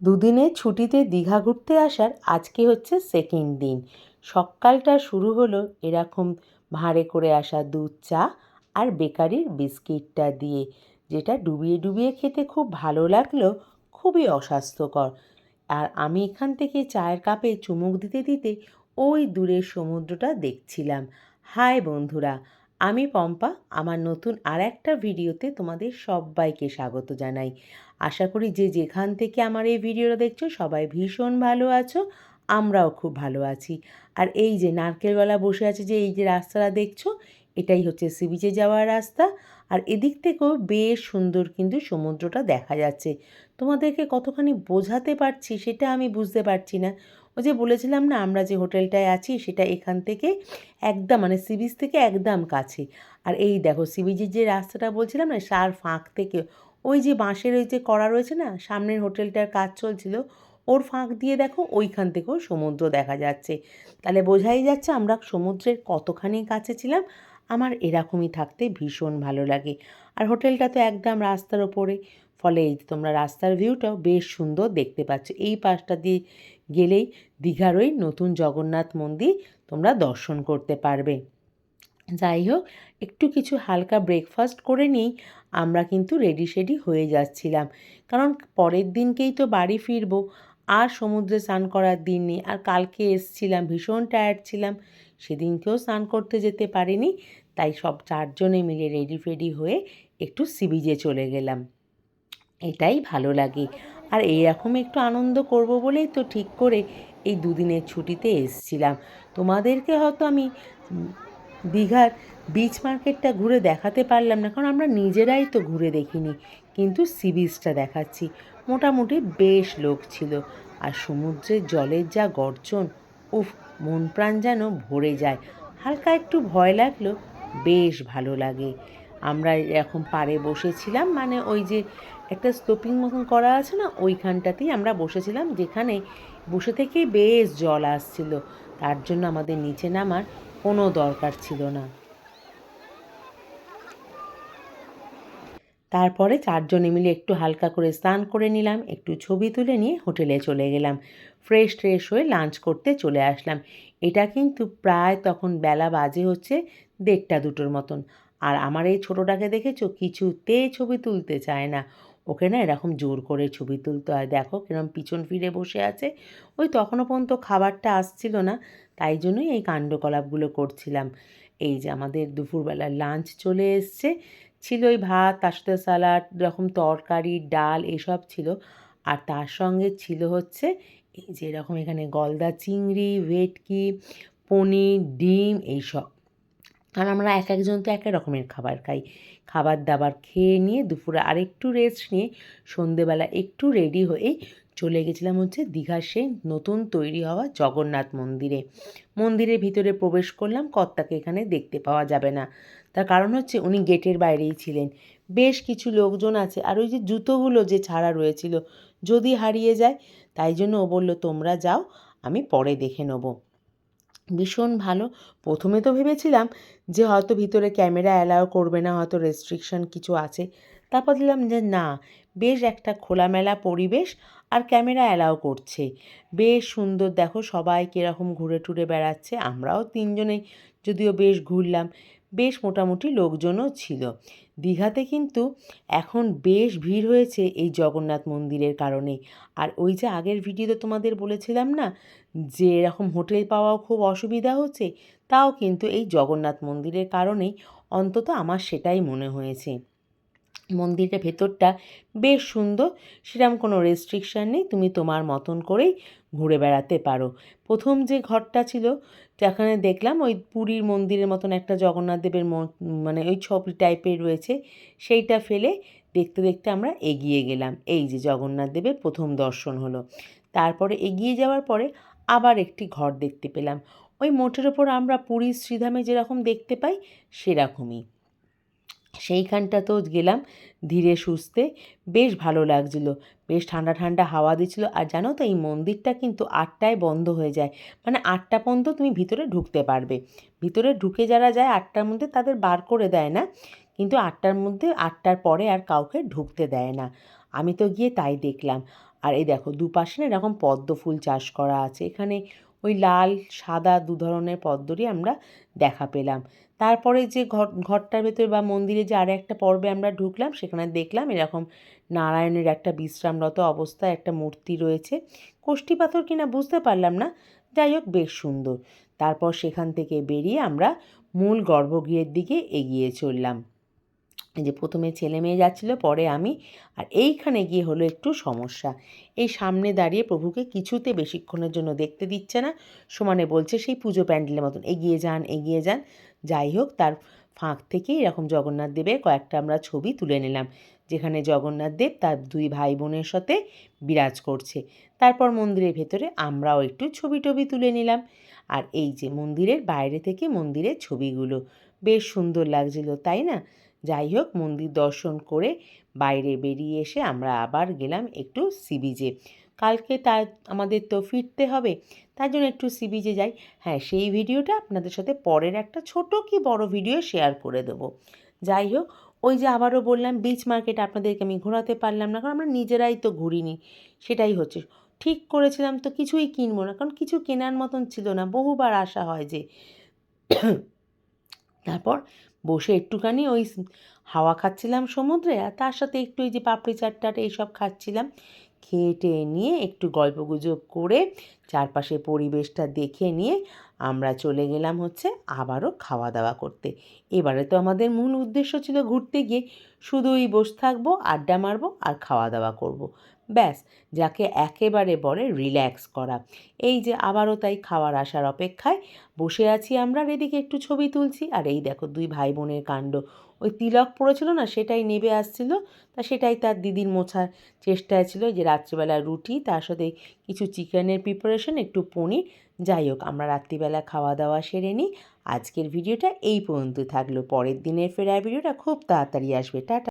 দুদিনের ছুটিতে দীঘা ঘুরতে আসার আজকে হচ্ছে সেকেন্ড দিন। সকালটা শুরু হলো এরকম ভাঁড়ে করে আসা দুধ চা আর বেকারির বিস্কিটটা দিয়ে, যেটা ডুবিয়ে ডুবিয়ে খেতে খুব ভালো লাগল, খুবই অস্বাস্থ্যকর। আর আমি এখান থেকে চায়ের কাপে চুমুক দিতে দিতে ওই দূরের সমুদ্রটা দেখছিলাম। হাই বন্ধুরা আমি পম্পা, আমার নতুন আর একটা ভিডিওতে তোমাদের সবাইকে স্বাগত জানাই। আশা করি যে যেখান থেকে আমার এই ভিডিওটা দেখছ, সবাই ভীষণ ভালো আছো, আমরাও খুব ভালো আছি। আর এই যে নারকেলওয়ালা বসে আছে যে এই যে রাস্তাটা দেখছ, এটাই হচ্ছে সি বিচে যাওয়ার রাস্তা। আর এদিক থেকেও বেশ সুন্দর কিন্তু সমুদ্রটা দেখা যাচ্ছে। তোমাদেরকে কতখানি বোঝাতে পারছি সেটা আমি বুঝতে পারছি না। ওই যে বলেছিলাম না, আমরা যে হোটেলটায় আছি সেটা এখান থেকে একদম মানে সি বিচ থেকে একদম কাছে। আর এই দেখো সি বিচের যে রাস্তাটা বলছিলাম না, সার ফাঁক থেকে, ওই যে বাঁশের ওই যে করা রয়েছে না, সামনের হোটেলটার কাজ চলছিল, ওর ফাঁক দিয়ে দেখো ওইখান থেকেও সমুদ্র দেখা যাচ্ছে। তাহলে বোঝাই যাচ্ছে আমরা সমুদ্রের কতখানি কাছে ছিলাম, আমার এরকমই থাকতে ভীষণ ভালো লাগে। আর হোটেলটা তো একদম রাস্তার ওপরে ফলে এই তোমরা রাস্তার ভিউটাও বেশ সুন্দর দেখতে পাচ্ছ। এই পাশটা দিয়ে গেলেই দীঘার ওই নতুন জগন্নাথ মন্দির তোমরা দর্শন করতে পারবে। যাই হোক, একটু কিছু হালকা ব্রেকফাস্ট করে নিয়েই আমরা কিন্তু রেডি শেডি হয়ে যাচ্ছিলাম। কারণ পরের দিনকেই তো বাড়ি ফিরবো, আর সমুদ্রে স্নান করার দিন নেই, আর কালকে এসছিলাম, ভীষণ টায়ার্ড ছিলাম, সেদিনকেও স্নান করতে যেতে পারিনি, তাই সব চারজনে মিলে রেডি ফেডি হয়ে একটু সিবিজে চলে গেলাম। এটাই ভালো লাগে। আর এইরকম একটু আনন্দ করব বলেই তো ঠিক করে এই দুদিনের ছুটিতে এসছিলাম। তোমাদেরকে হয়তো আমি দীঘার বিচ মার্কেটটা ঘুরে দেখাতে পারলাম না, কারণ আমরা নিজেরাই তো ঘুরে দেখিনি। কিন্তু সি বিচটা দেখাচ্ছি। মোটামুটি বেশ লোক ছিল। আর সমুদ্রের জলের যা গর্জন, উফ, মন প্রাণ যেন ভরে যায়। হালকা একটু ভয় লাগল, বেশ ভালো লাগে। আমরা এরকম পাড়ে বসেছিলাম মানে ওই যে একটা স্টোপিং মতন করা আছে না, ওইখানটাতেই আমরা বসেছিলাম, যেখানে বসে থেকেই বেশ জল আসছিল। তার জন্য আমাদের নিচে নামার কোনো দরকার ছিল না। তারপরে চারজনে মিলে একটু হালকা করে স্নান করে নিলাম, একটু ছবি তুলে নিয়ে হোটেলে চলে গেলাম। ফ্রেশ, ট্রেশ হয়ে লাঞ্চ করতে চলে আসলাম। এটা কিন্তু প্রায় তখন বেলা বাজে হচ্ছে দেড়টা দুটোর মতন। আর আমার এই ছোটোটাকে দেখেছ? কিছুতে ছবি তুলতে চায় না। ওকে না এরকম জোর করে ছবি তুলতে হয়। দেখো কিরম পিছন ফিরে বসে আছে। ওই তখনও পর্যন্ত খাবারটা আসছিল না, তাই জন্যই এই কাণ্ডকলাপগুলো করছিলাম। এই যে আমাদের দুপুরবেলার লাঞ্চ চলে এসছে। ছিল ওই ভাত, তার সাথে স্যালাড এরকম তরকারি, ডাল, এসব ছিল। আর তার সঙ্গে ছিল হচ্ছে এই যে এরকম এখানে গলদা চিংড়ি, ভেটকি, পনির, ডিম, এইসব। আর আমরা এক একজন তো এক এক রকমের খাবার খাই। খাবার দাবার খেয়ে নিয়ে দুপুরে আরেকটু রেস্ট নিয়ে সন্ধেবেলা একটু রেডি হয়ে চলে গেছিলাম হচ্ছে দীঘার সেই নতুন তৈরি হওয়া জগন্নাথ মন্দিরে। মন্দিরের ভিতরে প্রবেশ করলাম, কর্তাকে এখানে দেখতে পাওয়া যাবে না। তার কারণ হচ্ছে উনি গেটের বাইরেই ছিলেন। বেশ কিছু লোকজন আছে আর ওই যে জুতোগুলো যে ছাড়া রয়েছিল, যদি হারিয়ে যায়, তাই জন্য ও বলল, তোমরা যাও, আমি পরে দেখে নেব। ভীষণ ভালো। প্রথমে তো ভেবেছিলাম যে হয়তো ভিতরে ক্যামেরা অ্যালাউ করবে না, হয়তো রেস্ট্রিকশন কিছু আছে। তারপর দিলাম যে না, বেশ একটা খোলামেলা পরিবেশ আর ক্যামেরা অ্যালাউ করছে। বেশ সুন্দর, দেখো সবাই কীরকম ঘুরে টুরে বেড়াচ্ছে, আমরাও তিনজনেই যদিও বেশ ঘুরলাম। বেশ মোটামুটি লোকজনও ছিল। দীঘাতে কিন্তু এখন বেশ ভিড় হয়েছে এই জগন্নাথ মন্দিরের কারণে আর ওই যে আগের ভিডিওতে তোমাদের বলেছিলাম না, যে এরকম হোটেল পাওয়াও খুব অসুবিধা হচ্ছে, তাও কিন্তু এই জগন্নাথ মন্দিরের কারণেই অন্তত আমার সেটাই মনে হয়েছে। মন্দিরের ভেতরটা বেশ সুন্দর। সেরকম কোনো রেস্ট্রিকশান নেই। তুমি তোমার মতন করেই ঘুরে বেড়াতে পারো। প্রথম যে ঘরটা ছিল, যেখানে দেখলাম ওই পুরীর মন্দিরের মতন একটা জগন্নাথ দেবের মানে ওই ছবি টাইপের রয়েছে, সেইটা ফেলে দেখতে দেখতে আমরা এগিয়ে গেলাম। এই যে জগন্নাথ দেবের প্রথম দর্শন হলো। তারপরে এগিয়ে যাওয়ার পরে আবার একটি ঘর দেখতে পেলাম। ওই মোটের ওপর আমরা পুরীর শ্রীধামে যেরকম দেখতে পাই, সেরকমই। সেইখানটাতেও গেলাম ধীরে সুস্থে। বেশ ভালো লাগছিল। বেশ ঠান্ডা ঠান্ডা হাওয়া দিচ্ছিল আর জানো তো এই মন্দিরটা কিন্তু আটটায় বন্ধ হয়ে যায়। মানে আটটা পর্যন্ত তুমি ভিতরে ঢুকতে পারবে। ভিতরে ঢুকে যারা যায় আটটার মধ্যে তাদের বার করে দেয় না। কিন্তু আটটার মধ্যে, আটটার পরে আর কাউকে ঢুকতে দেয় না। আমি তো গিয়ে তাই দেখলাম। আর এই দেখো, দুপাশে না এরকম পদ্ম ফুল চাষ করা আছে। এখানে ওই লাল, সাদা দু ধরনের পদ্মরই আমরা দেখা পেলাম। তারপরে যে ঘর ঘরটার ভেতরে বা মন্দিরে যে আরে একটা পর্বে আমরা ঢুকলাম, সেখানে দেখলাম এরকম নারায়ণের একটা বিশ্রামরত অবস্থায় একটা মূর্তি রয়েছে। কোষ্ঠী পাথর কিনা বুঝতে পারলাম না, যাই হোক বেশ সুন্দর। তারপর সেখান থেকে বেরিয়ে আমরা মূল গর্ভগৃহের দিকে এগিয়ে চললাম। যে প্রথমে ছেলে মেয়ে যাচ্ছিল, পরে আমি, আর এইখানে গিয়ে হলো একটু সমস্যা। এই সামনে দাঁড়িয়ে প্রভুকে কিছুতে বেশিক্ষণের জন্য দেখতে দিচ্ছে না, সমানে বলছে, সেই পুজো প্যান্ডেলের মতন, এগিয়ে যান এগিয়ে যান। যাই হোক, তার ফাঁক থেকে এরকম জগন্নাথ দেবের কয়েকটা আমরা ছবি তুলে নিলাম, যেখানে জগন্নাথ দেব তার দুই ভাই বোনের সাথে বিরাজ করছে। তারপর মন্দিরের ভেতরে আমরাও একটু ছবি টবি তুলে নিলাম। আর এই যে মন্দিরের বাইরে থেকে মন্দিরের ছবিগুলো, বেশ সুন্দর লাগছিল, তাই না? যাই হোক, মন্দির দর্শন করে বাইরে বেরিয়ে এসে আমরা আবার গেলাম একটু সি বিচে কালকে তার, আমাদের তো ফিরতে হবে তার জন্য একটু সি বিচে যাই। হ্যাঁ সেই ভিডিওটা আপনাদের সাথে পরের একটা ছোট কি বড় ভিডিও শেয়ার করে দেবো। যাই হোক, ওই যে আবারও বললাম বিচ মার্কেট আপনাদেরকে আমি ঘোরাতে পারলাম না, কারণ আমরা নিজেরাই তো ঘুরিনি। সেটাই হচ্ছে, ঠিক করেছিলাম তো কিছুই কিনবো না, কারণ কিছু কেনার মতন ছিল না, বহুবার আসা হয় যে। তারপর বসে একটুখানি ওই হাওয়া খাচ্ছিলাম সমুদ্রে, আর তার সাথে একটু এই যে পাপড়ি চাটটাট এইসব খাচ্ছিলাম। খেয়ে টেয়ে নিয়ে একটু গল্পগুজব করে চারপাশে পরিবেশটা দেখে নিয়ে আমরা চলে গেলাম হচ্ছে আবারও খাওয়া দাওয়া করতে। এবারে তো আমাদের মূল উদ্দেশ্য ছিল ঘুরতে গিয়ে শুধুই বসে থাকব, আড্ডা মারবো আর খাওয়া দাওয়া করব। ব্যাস, যাকে একেবারে বলে রিল্যাক্স করা। এই যে আবারও তাই খাওয়ার আসার অপেক্ষায় বসে আছি আমরা এদিকে একটু ছবি তুলছি। আর এই দেখো দুই ভাই বোনের কাণ্ড। ওই তিলক পড়েছিল না, সেটাই নেবে আসছিল। তা সেটাই তার দিদির মোছার চেষ্টায় ছিল যে রাত্রিবেলা রুটি, তার সাথে কিছু চিকেনের প্রিপারেশন একটু পনির। যাই হোক, আমরা রাত্রিবেলা খাওয়া দাওয়া সেরে নিই। আজকের ভিডিওটা এই পর্যন্ত থাকল। পরের দিনের ফেরার ভিডিওটা খুব তাড়াতাড়ি আসবে। টাটা।